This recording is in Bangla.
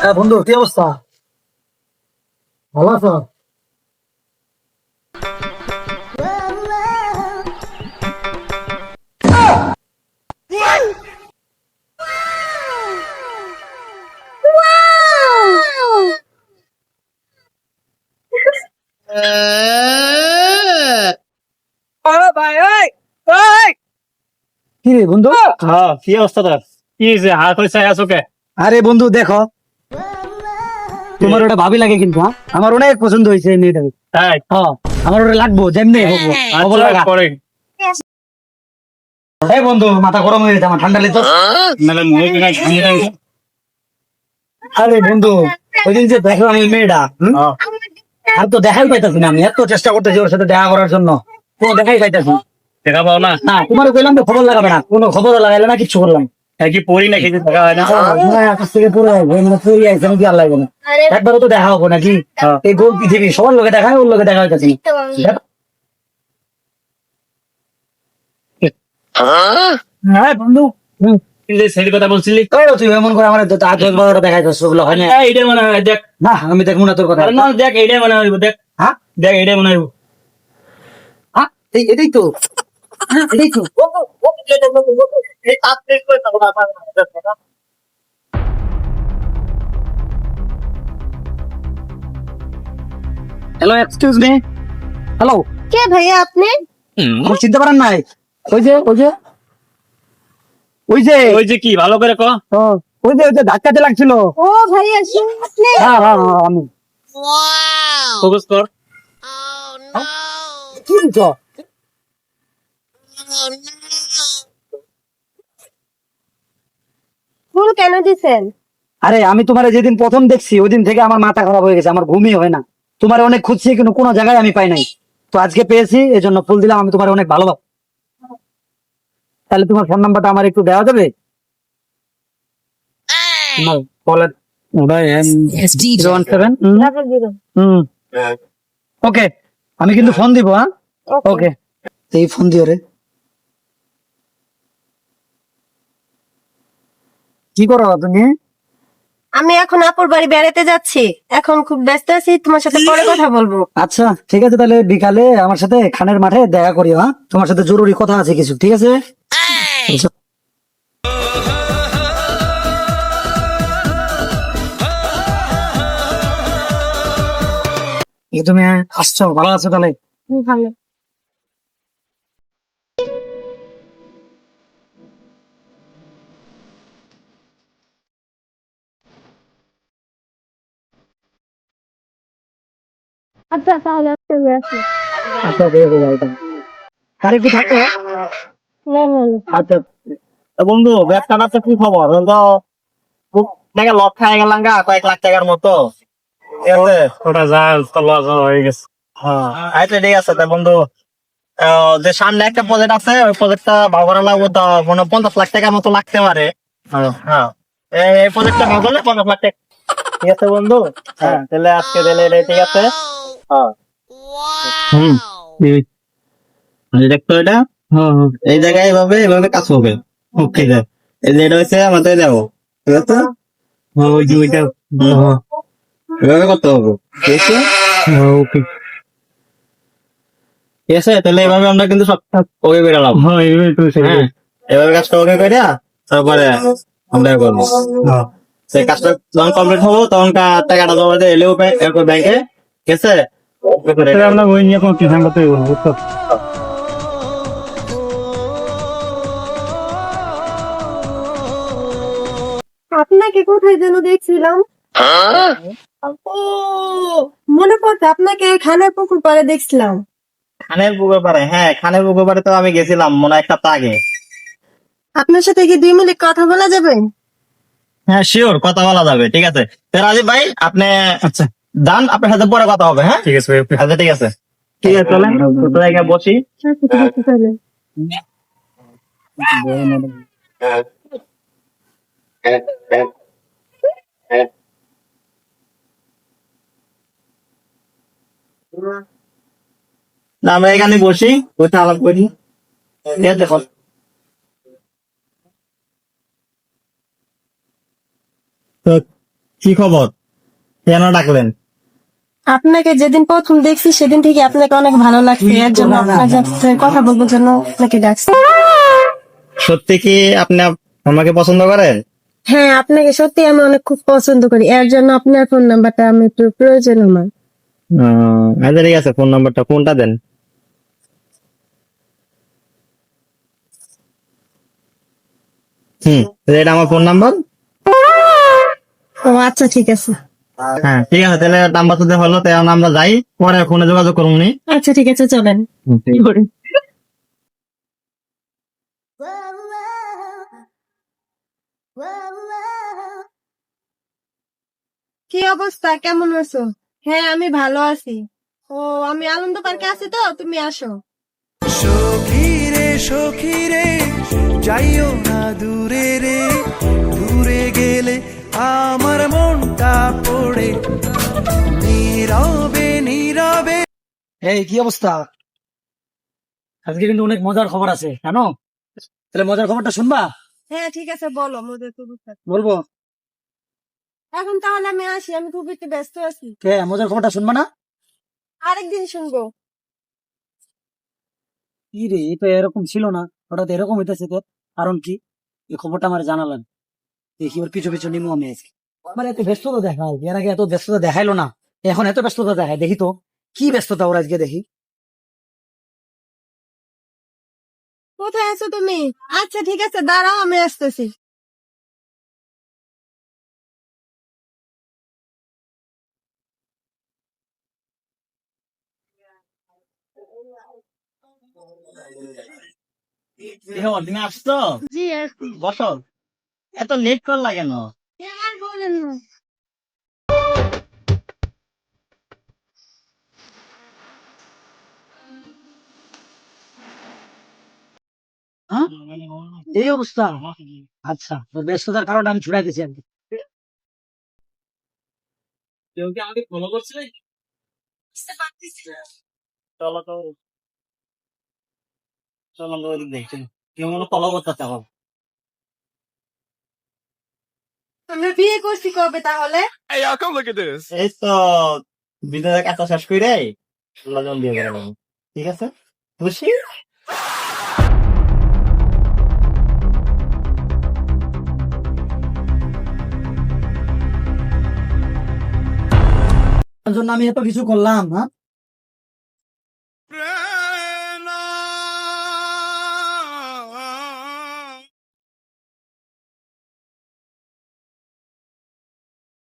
হ্যাঁ বন্ধু কি অবস্থা? ভালো আছো? কি রে বন্ধু? হ্যাঁ কি অবস্থা তোর? কি হয়েছে হাত করে চাই আছো কে? আরে বন্ধু দেখো। তোমার ওটা ভাবি লাগে কিন্তু হ্যাঁ? আমার অনেক পছন্দ হয়েছে তাই? হ্যাঁ আমার ওটা লাগবো যেমনি হব হব লাগা। আচ্ছা এই বন্ধু মাথা গরম হয়ে গেছে আমার ঠান্ডা লেগে নালে কিনা আরে বন্ধু ওই দিন যে দেখলাম এই মেয়েটা হ্যাঁ। আর তো দেখাই পাইতাছি না আমি এত চেষ্টা করতেছি ওর সাথে দেখা করার জন্য। কোনো দেখাই পাইতাছি দেখা পাও না? না তোমার কইলাম তো খবর লাগাবে না কোনো খবর লাগাইলে না কিছু করলাম। হ্যাঁ পড়ি না? হয়। না না, আকাশ থেকে পড়ে মানে পড়ে আসবে আমি কি লাগবে না। একবারও তো দেখা হব নাকি? হ্যাঁ। এই গোল পৃথিবী সবার লোকে দেখায় ওর লোকে দেখা হইতাছি হ্যাঁ? বন্ধু। হুম। তুই যে ছেলে কথা বলছিলি। তুই এমন করে আমার আজ একবার দেখাইতেছ ওগুলো হয় না। এই, এইটা মনে হয় দেখ। না আমি দেখব না তোর কথা। না দেখ এইটাই মনে হইব দেখ। হ্যাঁ? দেখ এইটাই মনে হইব হ্যাঁ এটাই হ্যাঁ, এটাই তো। হ্যালো এক্সকিউজ মি হ্যালো কে ভাইয়া আপনি? আমার চিনতে পারেন নাই। ওই যে ওই যে। ওই যে। ওই যে কি ভালো করে ক ও, ওই যে ওই যে ধাক্কাতে লাগছিল। ও ভাইয়া আপনি হ্যাঁ হ্যাঁ হ্যাঁ আমি। ফোকাস কর। কি দিচ্ছ ফুল কেন দিছেন? আরে আমি তোমার যেদিন প্রথম দেখছি ওই দিন থেকে আমার মাথা খারাপ হয়ে গেছে আমার ঘুমই হয় না। তোমার অনেক খুঁজছি কিন্তু কোনো জায়গায় আমি পাই নাই। তো আজকে পেয়েছি এই জন্য ফুল দিলাম আমি তোমার অনেক ভালোবাসি। তাহলে তোমার ফোন নাম্বারটা আমার একটু দেওয়া যাবে? ওকে আমি কিন্তু ফোন দিব হ্যাঁ? ওকে এই ফোন দিও রে। কি করো তুমি? আমি এখন আপুর বাড়ি বেড়াতে যাচ্ছি। এখন খুব ব্যস্ত আছি তোমার সাথে পরে কথা বলব। আচ্ছা ঠিক আছে তাহলে বিকালে আমার সাথে খানের মাঠে দেখা করিও হ্যাঁ? তোমার সাথে জরুরি কথা আছে কিছু ঠিক আছে? তুমি আসছো ভালো আছো তাহলে? ভালো। আচ্ছা তাহলে আজকে আসি। আচ্ছা ঠিক আছে যাই তাহলে। একটু থাকো? হ্যাঁ? আচ্ছা বন্ধু ব্যবসা ব্যবসা কি খবর? তো। টাকা লক খাই গেলাম গা কয়েক লাখ টাকার মতো। ওটা যা তো লস হয়ে গেছে। হ্যাঁ আচ্ছা ঠিক আছে তা বন্ধু আহ, যে সামনে একটা প্রজেক্ট আছে ওই প্রজেক্টটা ভালো করা লাগবে তো মনে পঞ্চাশ লাখ টাকার মতো লাগতে পারে। হ্যাঁ। এই এই প্রজেক্টটা ভালো পঞ্চাশ লাখ টাকা। ঠিক আছে বন্ধু? হ্যাঁ তাহলে আজকে তাহলে ঠিক আছে? হ্যাঁ হুম। দেখতো এটা? এই জায়গায় এভাবে এভাবে কাজ হবে। ওকে। এই যে এটা হচ্ছে আমাদের যাব। ঠিক আছে? ওই যে ওইটা। এভাবে করতে হবে। ঠিক আছে? ওকে। ঠিক আছে? তাহলে এভাবে আমরা কিন্তু সব ওকে বেরালাম হ্যাঁ এভাবে কাজটা ওকে করে তারপরে আমরা করব। সেই কাজটা যখন কমপ্লিট হব তখন টাকাটা জমা দিয়ে এলেও ব্যাংকে। ঠিক আছে? আমরা ওই নিয়ে কোনো কিসান করতে আপনাকে কোথায় যেন দেখছিলাম? মনে পড়ছে আপনাকে খানের পুকুর পাড়ে দেখছিলাম। খানের পুকুর পাড়ে হ্যাঁ খানের পুকুর পাড়ে তো আমি গেছিলাম মনে একটা আগে। আপনার সাথে কি দুই মিনিট কথা বলা যাবে? হ্যাঁ শিওর কথা বলা যাবে ঠিক আছে। রাজীব ভাই আপনি আচ্ছা। যান আপনার সাথে পরে কথা হবে হ্যাঁ? ঠিক আছে আচ্ছা ঠিক আছে। ঠিক আছে চলেন জায়গায় বসি। না আমরা এখানে বসি বসে আলাপ করি। ঠিক আছে, দেখো কি খবর? কেন ডাকলেন? আপনাকে যেদিন প্রথম দেখছি সেদিন থেকে আপনাকে অনেক ভালো লাগছে। এর জন্য আপনার সাথে কথা বলবার জন্য আপনাকে ডাকছি। সত্যি কি আপনি আমাকে পছন্দ করেন? হ্যাঁ আপনাকে সত্যি আমি অনেক খুব পছন্দ করি। এর জন্য আপনার ফোন নাম্বারটা আমি একটু প্রয়োজন আমার। আচ্ছা ঠিক আছে ফোন নাম্বারটা কোনটা দেন। হুম এটা আমার ফোন নাম্বার ও আচ্ছা ঠিক আছে। হ্যাঁ ঠিক আছে তাহলে নাম্বার তো দেওয়া হলো তাই আমরা যাই পরে ফোনে যোগাযোগ করুন নি আচ্ছা ঠিক আছে চলেন। কি অবস্থা? কেমন আছো? হ্যাঁ আমি ভালো আছি। ও আমি আনন্দ পার্কে আছি তো তুমি আসো। সখী রে সখী রে যাইও না দূরে রে। দূরে গেলে আমার মনটা পড়ে নীরবে নীরবে। এই কি অবস্থা? আজকে কিন্তু অনেক মজার খবর আছে জানো? তাহলে মজার খবরটা শুনবা? হ্যাঁ ঠিক আছে বলো মোদের তো বলব। এখন তাহলে আমি আসি আমি খুব একটু ব্যস্ত আছি। কে মজার খবরটা শুনবা না? আরেকদিন শুনব। কি রে এটা এরকম ছিল না হঠাৎ এরকম হইতেছে তোর। কারণ কি? এই খবরটা আমার জানালেন দেখি ওর পিছু পিছু নিমু আমি আজকে। আমার এত ব্যস্ততা দেখায় এর আগে এত ব্যস্ততা দেখাইলো না। এখন এত ব্যস্ততা দেখায় দেখি তো। কি ব্যস্ততা ওর আজকে দেখি? কোথায় আছো তুমি? আচ্ছা ঠিক আছে দাঁড়াও আমি আসতেছি। তুমি আসছো? জি বসো। এত লেট করলা কেন? না এই অবস্থা? আচ্ছা তোর ব্যস্ততার কারণে আমি ছুটাই দিছি আর কি। কেউ কি আমাকে ফলো করছে? চলো তো। চলো আমরা ওদিক দেখছি। কেউ ফলো করতে চাও আমরা বিয়ে করছি কবে তাহলে? Hey y'all come look at this এই তো বিদ্যালয়ের কাজটা শেষ করে লজন দিয়ে গেলাম ঠিক আছে? খুশি? জন্য আমি এত কিছু করলাম হ্যাঁ?